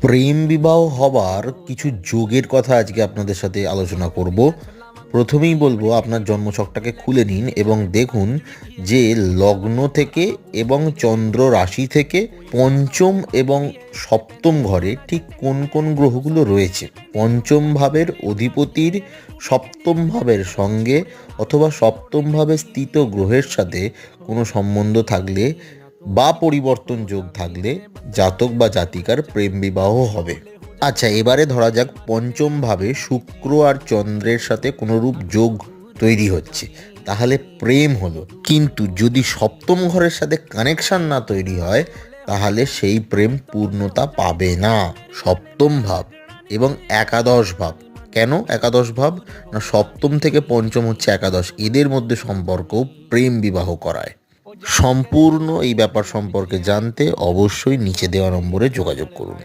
প্রেম বিবাহ হবার কিছু যোগের কথা আজকে আপনাদের সাথে আলোচনা করব। প্রথমেই বলব, আপনার জন্মছকটাকে খুলে নিন এবং দেখুন যে লগ্ন থেকে এবং চন্দ্র রাশি থেকে পঞ্চম এবং সপ্তম ঘরে ঠিক কোন কোন গ্রহগুলো রয়েছে? পঞ্চম ভাবের অধিপতির সপ্তম ভাবের সঙ্গে অথবা সপ্তম ভাবে স্থিত গ্রহের সাথে কোনো সম্বন্ধ থাকলে বা পরিবর্তন যোগ থাকলে জাতক বা জাতিকার প্রেম বিবাহ হবে। আচ্ছা এবারে ধরা যাক পঞ্চম ভাবে শুক্র আর চন্দ্রের সাথে কোনোরূপ যোগ তৈরি হচ্ছে। তাহলে প্রেম হলো। কিন্তু যদি সপ্তম ঘরের সাথে কানেকশন না তৈরি হয়, তাহলে সেই প্রেম পূর্ণতা পাবে না। সপ্তম ভাব এবং একাদশ ভাব। কেন একাদশ ভাব? না, সপ্তম থেকে পঞ্চম হচ্ছে একাদশ। এদের মধ্যে সম্পর্ক প্রেম বিবাহ করায়। সম্পূর্ণ এই ব্যাপার সম্পর্কে জানতে অবশ্যই নিচে দেওয়া নম্বরে যোগাযোগ করুন।